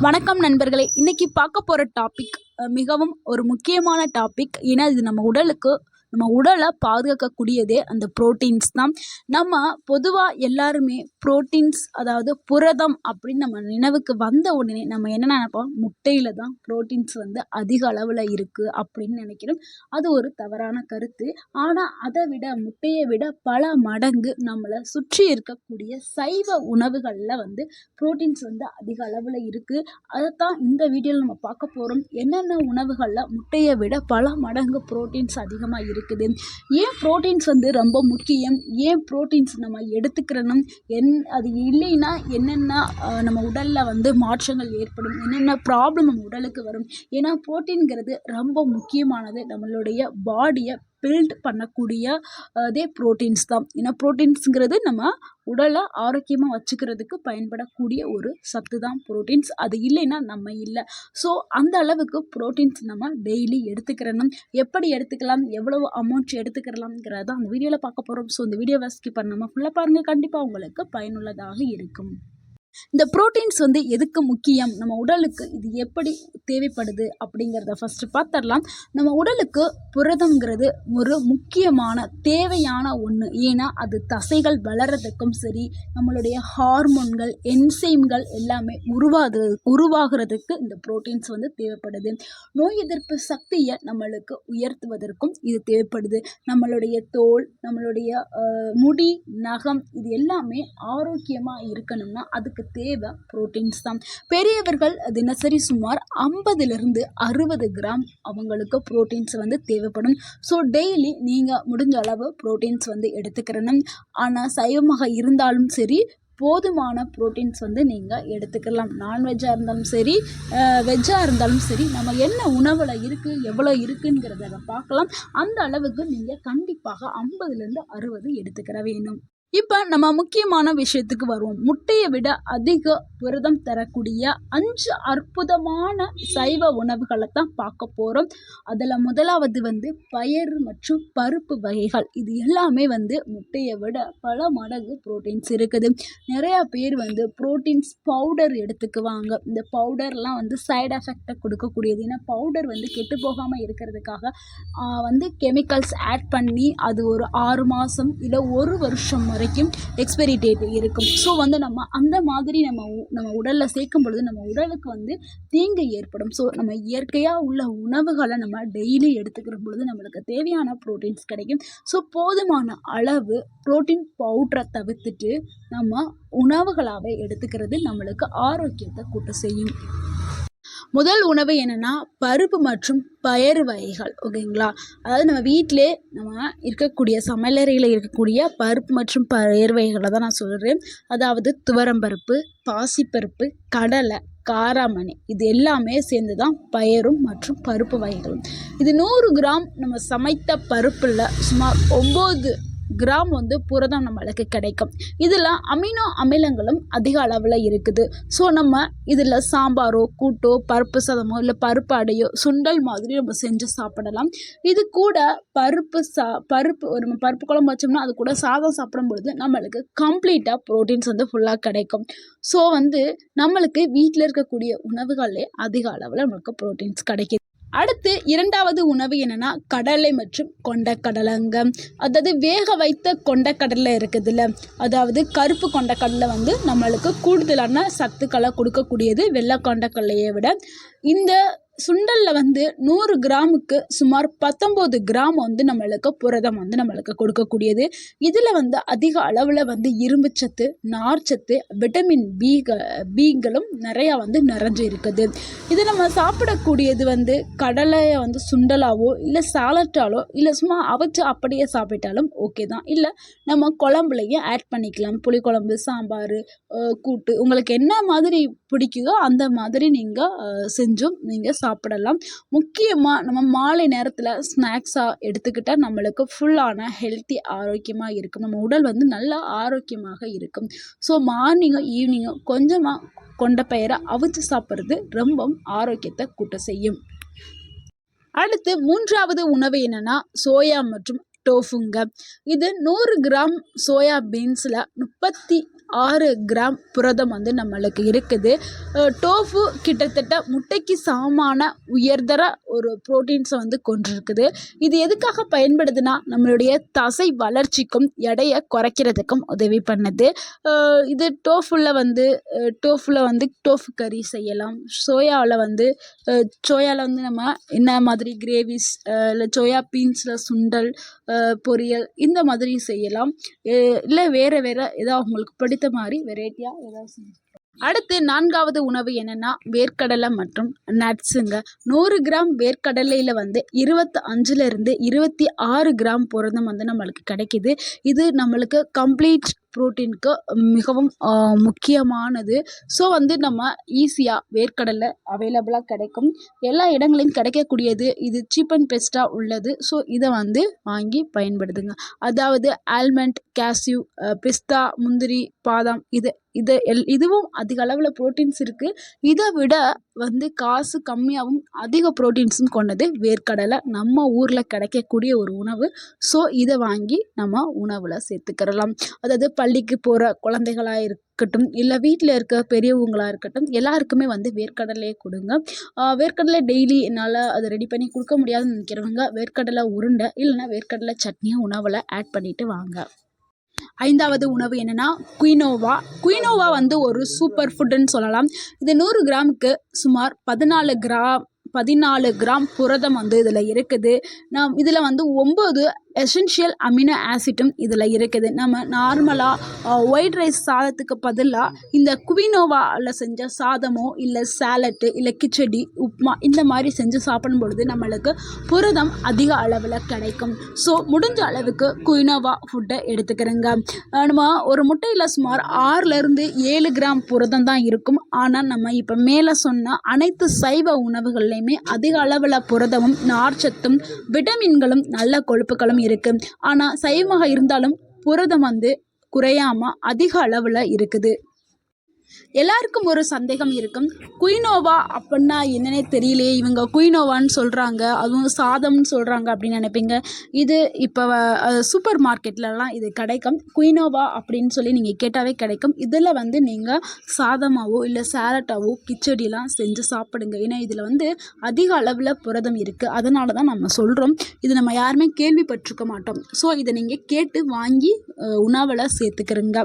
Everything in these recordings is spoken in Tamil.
வணக்கம் நண்பர்களே. இன்னைக்கு பார்க்க போகிற டாபிக் மிகவும் ஒரு முக்கியமான டாபிக் ஏன்னா இது நம்ம உடலுக்கு நம்ம உடலை பாதுகாக்கக்கூடியதே அந்த ப்ரோட்டீன்ஸ் தான். நம்ம பொதுவாக எல்லாருமே ப்ரோட்டீன்ஸ் அதாவது புரதம் அப்படின்னு நம்ம நினைவுக்கு வந்த உடனே நம்ம என்ன நினைப்போம்? முட்டையில் தான் ப்ரோட்டீன்ஸ் வந்து அதிக அளவில் இருக்குது அப்படின்னு நினைக்கிறோம். அது ஒரு தவறான கருத்து. ஆனால் அதை விட முட்டையை விட பல மடங்கு நம்மளை சுற்றி இருக்கக்கூடிய சைவ உணவுகளில் வந்து ப்ரோட்டீன்ஸ் வந்து அதிக அளவில் இருக்குது அதைத்தான் இந்த வீடியோவில் நம்ம பார்க்க போகிறோம் என்னென்ன உணவுகளில் முட்டையை விட பல மடங்கு ப்ரோட்டீன்ஸ் அதிகமாக இருக்குது இருக்குது. ஏன் ப்ரோட்டீன்ஸ் வந்து ரொம்ப முக்கியம்? ஏன் ப்ரோட்டீன்ஸ் நம்ம எடுத்துக்கிறனும் என் அது இல்லைன்னா என்னென்ன நம்ம உடலில் வந்து மாற்றங்கள் ஏற்படும்? என்னென்ன ப்ராப்ளம் நம்ம உடலுக்கு வரும்? ஏன்னா ப்ரோட்டீன்கிறது ரொம்ப முக்கியமானது நம்மளுடைய பாடியை பில்ட் பண்ணக்கூடிய அதே ப்ரோட்டீன்ஸ் தான். ஏன்னா ப்ரோட்டீன்ஸுங்கிறது நம்ம உடலை ஆரோக்கியமாக வச்சுக்கிறதுக்கு பயன்படக்கூடிய ஒரு சத்து தான் ப்ரோட்டீன்ஸ் அது இல்லைன்னா நம்ம இல்லை. ஸோ அந்த அளவுக்கு ப்ரோட்டீன்ஸ் நம்ம டெய்லி எடுத்துக்கிறணும். எப்படி எடுத்துக்கலாம்? எவ்வளவு அமௌண்ட் எடுத்துக்கிறலாம்ங்கிறத அந்த வீடியோவில் பார்க்க போகிறோம் ஸோ இந்த வீடியோவை ஸ்கிப் பண்ணாமல் ஃபுல்லாக பாருங்கள் கண்டிப்பாக உங்களுக்கு பயனுள்ளதாக இருக்கும். இந்த ப்ரோட்டீன்ஸ் வந்து எதுக்கு முக்கியம்? நம்ம உடலுக்கு இது எப்படி தேவைப்படுது அப்படிங்கிறத ஃபஸ்ட்டு பார்த்துடலாம். நம்ம உடலுக்கு புரதம்ங்கிறது ஒரு முக்கியமான தேவையான ஒன்று ஏன்னா அது தசைகள் வளர்கிறதுக்கும் சரி நம்மளுடைய ஹார்மோன்கள் என்சைம்கள் எல்லாமே உருவாது உருவாகிறதுக்கு இந்த ப்ரோட்டீன்ஸ் வந்து தேவைப்படுது. நோய் எதிர்ப்பு சக்தியை நம்மளுக்கு உயர்த்துவதற்கும் இது தேவைப்படுது. நம்மளுடைய தோல் நம்மளுடைய முடி நகம் இது எல்லாமே ஆரோக்கியமாக இருக்கணும்னா அதுக்கு தேவை ப்ரோட்டீன்ஸ் தான். பெரியவர்கள் தினசரி சுமார் ஐம்பதுலேருந்து அறுபது கிராம் அவங்களுக்கு ப்ரோட்டீன்ஸ் வந்து தேவைப்படும். ஸோ டெய்லி நீங்கள் முடிஞ்ச அளவு ப்ரோட்டீன்ஸ் வந்து எடுத்துக்கிறணும். ஆனால் சைவமாக இருந்தாலும் சரி போதுமான ப்ரோட்டீன்ஸ் வந்து நீங்கள் எடுத்துக்கலாம். நான்வெஜ்ஜாக இருந்தாலும் சரி வெஜ்ஜாக இருந்தாலும் சரி நம்ம என்ன உணவில் இருக்குது எவ்வளோ இருக்குங்கிறத பார்க்கலாம். அந்த அளவுக்கு நீங்கள் கண்டிப்பாக ஐம்பதுலேருந்து அறுபது எடுத்துக்கிற வேணும் இப்போ நம்ம முக்கியமான விஷயத்துக்கு வருவோம். முட்டையை விட அதிக புரதம் தரக்கூடிய அஞ்சு அற்புதமான சைவ உணவுகளை தான் பார்க்க போகிறோம் அதில் முதலாவது வந்து பயிறு மற்றும் பருப்பு வகைகள். இது எல்லாமே வந்து முட்டையை விட பல மடங்கு ப்ரோட்டீன்ஸ் இருக்குது. நிறையா பேர் வந்து ப்ரோட்டீன்ஸ் பவுடர் எடுத்துக்குவாங்க. இந்த பவுடர்லாம் வந்து சைடு எஃபெக்டை கொடுக்கக்கூடியது. ஏன்னா பவுடர் வந்து கெட்டு போகாமல் இருக்கிறதுக்காக வந்து கெமிக்கல்ஸ் ஆட் பண்ணி அது ஒரு ஆறு மாதம் இல்லை ஒரு வருஷம் வரைக்கும் எக்ஸ்பைரி டேட் இருக்கும். ஸோ வந்து நம்ம அந்த மாதிரி நம்ம உ- நம்ம உடலில் சேர்க்கும் பொழுது நம்ம உடலுக்கு வந்து தீங்கு ஏற்படும். ஸோ நம்ம இயற்கையாக உள்ள உணவுகளை நம்ம டெய்லி எடுத்துக்கிற பொழுது நம்மளுக்கு தேவையான ப்ரோட்டீன்ஸ் கிடைக்கும். ஸோ போதுமான அளவு ப்ரோட்டீன் பவுடரை தவிர்த்துட்டு நம்ம உணவுகளாகவே எடுத்துக்கிறது நம்மளுக்கு ஆரோக்கியத்தை கூட்ட செய்யும். முதல் உணவு என்னென்னா பருப்பு மற்றும் பயறு வகைகள் ஓகேங்களா? அதாவது நம்ம வீட்டிலே நம்ம இருக்கக்கூடிய சமையலறையில் இருக்கக்கூடிய பருப்பு மற்றும் பயறு வகைகளை தான் நான் சொல்கிறேன் அதாவது துவரம்பருப்பு பாசிப்பருப்பு கடலை காராமணி இது எல்லாமே சேர்ந்து தான் பயரும் மற்றும் பருப்பு வகைகளும். இது நூறு கிராம் நம்ம சமைத்த பருப்பில் சுமார் ஒம்பது கிராம் வந்து புரதம் நம்மளுக்கு கிடைக்கும். இதில் அமினோ அமிலங்களும் அதிக அளவில் இருக்குது. ஸோ நம்ம இதில் சாம்பாரோ கூட்டோ பருப்பு சாதமோ இல்லை பருப்பு அடையோ சுண்டல் மாதிரி நம்ம செஞ்சு சாப்பிடலாம். இது கூட பருப்பு சா பருப்பு ஒரு நம்ம பருப்பு குழம்பு வச்சோம்னா அது கூட சாதம் சாப்பிடும் பொழுது நம்மளுக்கு கம்ப்ளீட்டாக ப்ரோட்டீன்ஸ் வந்து ஃபுல்லாக கிடைக்கும். ஸோ வந்து நம்மளுக்கு வீட்டில் இருக்கக்கூடிய உணவுகளே அதிக அளவில் நம்மளுக்கு ப்ரோட்டீன்ஸ் கிடைக்கிது. அடுத்து இரண்டாவது உணவு என்னன்னா கடலை மற்றும் கொண்டக்கடலைங்க. அதாவது வேக வைத்த கொண்டக்கடலை இருக்குதுல்ல அதாவது கருப்பு கொண்டக்கடலை வந்து நம்மளுக்கு கூடுதலான சத்துக்களை கொடுக்கக்கூடியது வெள்ளை கொண்டக்கடலையை விட. இந்த சுண்டலில் வந்து நூறு கிராமுக்கு சுமார் பத்தொம்போது கிராம் வந்து நம்மளுக்கு புரதம் வந்து நம்மளுக்கு கொடுக்கக்கூடியது. இதில் வந்து அதிக அளவில் வந்து இரும்புச்சத்து நார்ச்சத்து விட்டமின் பி பீங்களும் நிறையா வந்து நிறைஞ்சு இருக்குது. இது நம்ம சாப்பிடக்கூடியது வந்து கடலையை வந்து சுண்டலாவோ இல்லை சாலட்டாலோ இல்லை சும்மா அவச்சு அப்படியே சாப்பிட்டாலும் ஓகே தான். இல்லை நம்ம குழம்புலையும் ஆட் பண்ணிக்கலாம். புளிக்குழம்பு சாம்பார் கூட்டு. உங்களுக்கு என்ன மாதிரி பிடிக்குதோ அந்த மாதிரி நீங்கள் செஞ்சும் நீங்கள் சாப்பிடலாம். முக்கியமாக நம்ம மாலை நேரத்தில் ஸ்நாக்ஸாக எடுத்துக்கிட்டால் நம்மளுக்கு ஃபுல்லான ஹெல்த்தி ஆரோக்கியமாக இருக்கும். நம்ம உடல் வந்து நல்லா ஆரோக்கியமாக இருக்கும். ஸோ மார்னிங்கும் ஈவினிங்கும் கொஞ்சமாக கொண்ட பயிரை அவிச்சு சாப்பிட்றது ரொம்ப ஆரோக்கியத்தை கூட்ட செய்யும். அடுத்து மூன்றாவது உணவு என்னென்னா சோயா மற்றும் டோஃபுங்க இது நூறு கிராம் சோயா பீன்ஸில் முப்பத்தி ஆறு கிராம் புரதம் வந்து நம்மளுக்கு இருக்குது. டோஃபு கிட்டத்தட்ட முட்டைக்கு சமமான உயர்தர ஒரு ப்ரோட்டீன்ஸை வந்து கொண்டிருக்குது. இது எதுக்காக பயன்படுதுன்னா நம்மளுடைய தசை வளர்ச்சிக்கும் எடையை குறைக்கிறதுக்கும் உதவி பண்ணுது. இது டோஃபுல வந்து டோஃபுல வந்து டோஃபு கறி செய்யலாம். சோயாவில் வந்து சோயாவில் வந்து நம்ம என்ன மாதிரி கிரேவிஸ் இல்லை சோயா பீன்ஸில் சுண்டல் பொரியல் இந்த மாதிரி செய்யலாம். இல்லை வேறு வேறு ஏதோ படி பிடித்த மாதிரி வெரைட்டியாக ஏதாவது செஞ்சு அடுத்து நான்காவது உணவு என்னென்னா வேர்க்கடலை மற்றும் நட்ஸுங்க. நூறு கிராம் வேர்க்கடலையில் வந்து இருபத்தி அஞ்சுலேருந்து இருபத்தி ஆறு கிராம் புரதம் வந்து நம்மளுக்கு கிடைக்கிது. இது நம்மளுக்கு கம்ப்ளீட் ப்ரோட்டீனுக்கு மிகவும் முக்கியமானது. ஸோ வந்து நம்ம ஈஸியாக வேர்க்கடலை அவைலபிளாக கிடைக்கும். எல்லா இடங்களையும் கிடைக்கக்கூடியது இது சீப் அண்ட் பெஸ்ட்டாக உள்ளது. ஸோ இதை வந்து வாங்கி பயன்படுத்துங்க. அதாவது ஆல்மண்ட் கேஷ்யூ பிஸ்தா முந்திரி பாதாம் இது இது எல் இதுவும் அதிக அளவில் ப்ரோட்டீன்ஸ் இருக்குது இதை விட வந்து காசு கம்மியாகவும் அதிக ப்ரோட்டீன்ஸும் கொண்டது வேர்க்கடலை. நம்ம ஊரில் கிடைக்கக்கூடிய ஒரு உணவு. ஸோ இதை வாங்கி நம்ம உணவில் சேர்த்துக்கிறலாம். அதாவது பள்ளிக்கு போகிற குழந்தைகளாக இருக்கட்டும் இல்லை வீட்டில் இருக்க பெரியவங்களாக இருக்கட்டும் எல்லாருக்குமே வந்து வேர்க்கடலையே கொடுங்க. வேர்க்கடலை டெய்லி என்னால் அதை ரெடி பண்ணி கொடுக்க முடியாதுன்னு நினைக்கிறவங்க வேர்க்கடலை உருண்டை இல்லைன்னா வேர்க்கடலை சட்னியை உணவில் ஆட் பண்ணிட்டு வாங்க. ஐந்தாவது உணவு என்னென்னா குயினோவா. குயினோவா வந்து ஒரு சூப்பர் ஃபுட்டுன்னு சொல்லலாம். இது நூறு கிராமுக்கு சுமார் பதினாலு கிராம் பதினாலு கிராம் புரதம் வந்து இதில் இருக்குது. நாம் இதில் வந்து ஒம்பது எசென்ஷியல் அமினோ ஆசிட்டும் இதில் இருக்குது. நம்ம நார்மலாக ஒயிட் ரைஸ் சாதத்துக்கு பதிலாக இந்த குவினோவாவில் செஞ்ச சாதமோ இல்லை சாலட்டு இல்லை கிச்சடி உப்மா இந்த மாதிரி செஞ்சு சாப்பிடும் பொழுது நம்மளுக்கு புரதம் அதிக அளவில் கிடைக்கும். ஸோ முடிஞ்ச அளவுக்கு குயினோவா ஃபுட்டை எடுத்துக்கிறேங்க. நம்ம ஒரு முட்டையில் சுமார் ஆறுலேருந்து ஏழு கிராம் புரதம் தான் இருக்கும். ஆனால் நம்ம இப்போ மேலே சொன்ன அனைத்து சைவ உணவுகள்லையுமே அதிக அளவில் புரதமும் நார்ச்சத்தும் விட்டமின்களும் நல்ல கொழுப்புகளும் இருக்குது ஆனால் சைவமாக இருந்தாலும் புரதம் வந்து குறையாம அதிக அளவில் இருக்குது. எல்லாருக்கும் ஒரு சந்தேகம் இருக்கும். குயினோவா அப்படின்னா என்னன்னே தெரியலையே இவங்க குயினோவான்னு சொல்கிறாங்க அதுவும் சாதம்னு சொல்கிறாங்க அப்படின்னு நினைப்பீங்க. இது இப்போ சூப்பர் மார்க்கெட்லலாம் இது கிடைக்கும். குயினோவா அப்படின்னு சொல்லி நீங்கள் கேட்டாவே கிடைக்கும். இதில் வந்து நீங்கள் சாதமாகவோ இல்லை சேலட்டாவோ கிச்சடிலாம் செஞ்சு சாப்பிடுங்க. ஏன்னா இதில் வந்து அதிக அளவில் புரதம் இருக்குது அதனால தான் நம்ம சொல்கிறோம் இது நம்ம யாருமே கேள்விப்பட்டிருக்க மாட்டோம். ஸோ இதை நீங்கள் கேட்டு வாங்கி உணவில் சேர்த்துக்கிறங்க.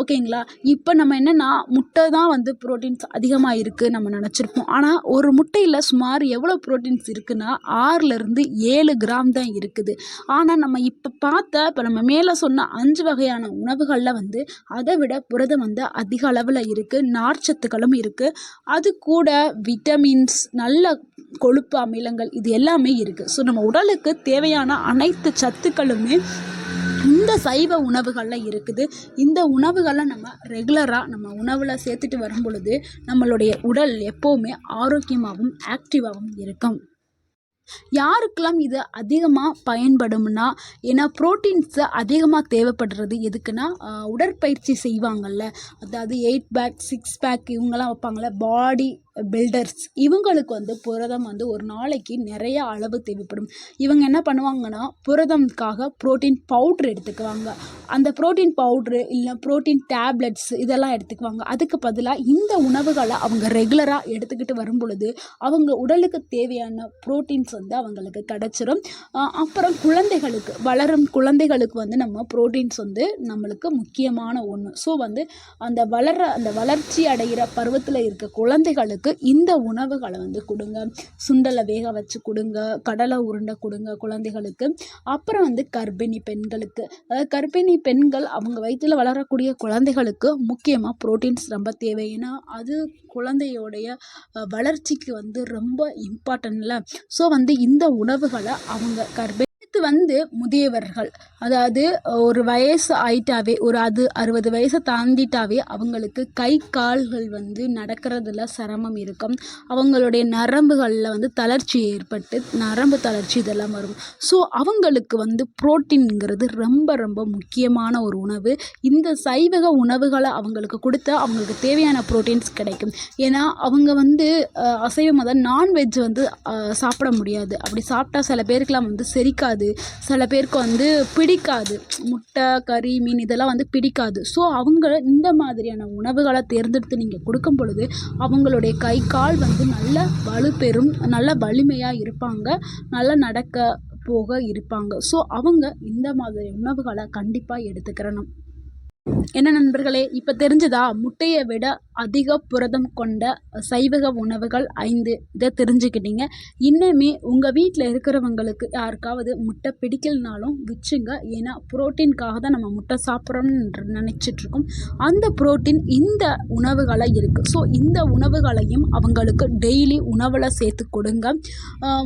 ஓகேங்களா? இப்போ நம்ம என்னென்னா முட்டை முட்டை தான் வந்து ப்ரோட்டீன்ஸ் அதிகமாக இருக்குது நம்ம நினச்சிருப்போம். ஆனால் ஒரு முட்டையில் சுமார் எவ்வளோ ப்ரோட்டீன்ஸ் இருக்குன்னா ஆறுலேருந்து ஏழு கிராம் தான் இருக்குது. ஆனால் நம்ம இப்போ பார்த்த இப்போ நம்ம மேலே சொன்ன அஞ்சு வகையான உணவுகளில் வந்து அதை விட புரதம் வந்து அதிக அளவில் இருக்குது நார்ச்சத்துக்களும் இருக்குது அது கூட விட்டமின்ஸ் நல்ல கொழுப்பு அமிலங்கள் இது எல்லாமே இருக்குது ஸோ நம்ம உடலுக்கு தேவையான அனைத்து சத்துக்களுமே இந்த சைவ உணவுகளில் இருக்குது. இந்த உணவுகளை நம்ம ரெகுலராக நம்ம உணவில் சேர்த்துட்டு வரும் பொழுது நம்மளுடைய உடல் எப்போவுமே ஆரோக்கியமாகவும் ஆக்டிவாகவும் இருக்கும். யாருக்கெல்லாம் இது அதிகமாக பயன்படும்னா ஏன்னா ப்ரோட்டீன்ஸு அதிகமாக தேவைப்படுறது எதுக்குன்னா உடற்பயிற்சி செய்வாங்கள்ல அதாவது எயிட் பேக் சிக்ஸ் பேக் இவங்கெல்லாம் வைப்பாங்கள்ல பாடி பில்டர்ஸ் இவங்களுக்கு வந்து புரதம் வந்து ஒரு நாளைக்கு நிறைய அளவு தேவைப்படும். இவங்க என்ன பண்ணுவாங்கன்னா புரதம்காக புரோட்டீன் பவுட்ரு எடுத்துக்குவாங்க. அந்த ப்ரோட்டீன் பவுட்ரு இல்லை புரோட்டீன் டேப்லெட்ஸ் இதெல்லாம் எடுத்துக்குவாங்க. அதுக்கு பதிலாக இந்த உணவுகளை அவங்க ரெகுலராக எடுத்துக்கிட்டு வரும் பொழுது அவங்க உடலுக்கு தேவையான புரோட்டீன்ஸ் வந்து அவங்களுக்கு கிடச்சிரும். அப்புறம் குழந்தைகளுக்கு வளரும் குழந்தைகளுக்கு வந்து நம்ம புரோட்டீன்ஸ் வந்து நம்மளுக்கு முக்கியமான ஒன்று ஸோ வந்து அந்த வளர அந்த வளர்ச்சி அடைகிற பருவத்தில் இருக்க குழந்தைகளுக்கு இந்த உணவுகளை வந்து கொடுங்க. சுண்டலை வேக வச்சு கொடுங்க. கடலை உருண்டை கொடுங்க குழந்தைகளுக்கு. அப்புறம் வந்து கர்ப்பிணி பெண்களுக்கு. அதாவது கர்ப்பிணி பெண்கள் அவங்க வயிற்றில் வளரக்கூடிய குழந்தைகளுக்கு முக்கியமாக புரோட்டீன்ஸ் ரொம்ப தேவை. ஏன்னா அது குழந்தையோடைய வளர்ச்சிக்கு வந்து ரொம்ப இம்பார்ட்டன்ட்ல ஸோ வந்து இந்த உணவுகளை அவங்க கர்ப்பிணி அடுத்து வந்து முதியவர்கள். அதாவது ஒரு வயசு ஆயிட்டாவே ஒரு அது அறுபது வயசை தாண்டிட்டாவே அவங்களுக்கு கை கால்கள் வந்து நடக்கிறதுல சிரமம் இருக்கும். அவங்களுடைய நரம்புகளில் வந்து தளர்ச்சி ஏற்பட்டு நரம்பு தளர்ச்சி இதெல்லாம் வரும். ஸோ அவங்களுக்கு வந்து புரோட்டீன்ங்கிறது ரொம்ப ரொம்ப முக்கியமான ஒரு உணவு. இந்த சைவக உணவுகளை அவங்களுக்கு கொடுத்தா அவங்களுக்கு தேவையான புரோட்டீன்ஸ் கிடைக்கும். ஏன்னா அவங்க வந்து அசைவமாக அசைவம் அதாவது நான்வெஜ் வந்து சாப்பிட முடியாது. அப்படி சாப்பிட்டா சில பேருக்கெலாம் வந்து செரிக்காது. பிடிக்காது. சில பேருக்கு வந்து பிடிக்காது. முட்டை கறி மீன் இதெல்லாம் வந்து பிடிக்காது. ஸோ அவங்க இந்த மாதிரியான உணவுகளை தேர்ந்தெடுத்து நீங்கள் கொடுக்கும் பொழுது அவங்களுடைய கை கால் வந்து நல்ல வலுப்பெறும் நல்ல வலிமையாக இருப்பாங்க. நல்லா நடக்க போக இருப்பாங்க. ஸோ அவங்க இந்த மாதிரி உணவுகளை கண்டிப்பாக எடுத்துக்கிறணும். என்ன நண்பர்களே இப்போ தெரிஞ்சதா? முட்டையை விட அதிக புரதம் கொண்ட சைவக உணவுகள் ஐந்து. இதை தெரிஞ்சுக்கிட்டீங்க. இன்னுமே உங்கள் வீட்டில் இருக்கிறவங்களுக்கு யாருக்காவது முட்டை பிடிக்கலனாலும் விச்சுங்க. ஏன்னா புரோட்டீனுக்காக தான் நம்ம முட்டை சாப்பிட்றோம்னு நினச்சிட்ருக்கோம். அந்த புரோட்டீன் இந்த உணவுகளை இருக்குது ஸோ இந்த உணவுகளையும் அவங்களுக்கு டெய்லி உணவில் சேர்த்து கொடுங்க.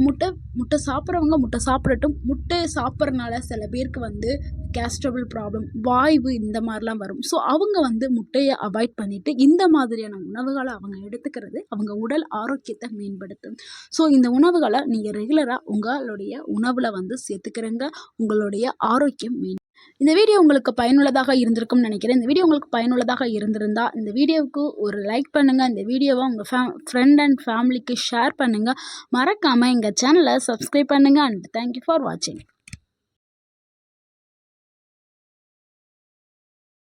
முட்டை முட்டை சாப்பிட்றவங்க முட்டை சாப்பிடட்டும். முட்டை சாப்பிட்றனால சில பேருக்கு வந்து கேஸ்ட்ரபிள் ப்ராப்ளம் வாய்வு இந்த மாதிரிலாம் வரும். ஸோ அவங்க வந்து முட்டையை அவாய்ட் பண்ணிவிட்டு இந்த மாதிரி மாதிரியான உணவுகளை அவங்க எடுத்துக்கிறது அவங்க உடல் ஆரோக்கியத்தை மேம்படுத்தும். ஸோ இந்த உணவுகளை நீங்கள் ரெகுலராக உங்களுடைய உணவில் வந்து சேர்த்துக்கிறங்க. உங்களுடைய ஆரோக்கியம் மேன். இந்த வீடியோ உங்களுக்கு பயனுள்ளதாக இருந்திருக்கும்னு நினைக்கிறேன். இந்த வீடியோ உங்களுக்கு பயனுள்ளதாக இருந்திருந்தால் இந்த வீடியோவுக்கு ஒரு லைக் பண்ணுங்கள் இந்த வீடியோவை உங்கள் ஃபே ஃப்ரெண்ட் அண்ட் ஃபேமிலிக்கு ஷேர் பண்ணுங்கள் மறக்காமல் எங்கள் சேனலை சப்ஸ்கிரைப் பண்ணுங்கள் அண்ட் தேங்க்யூ ஃபார் வாட்சிங்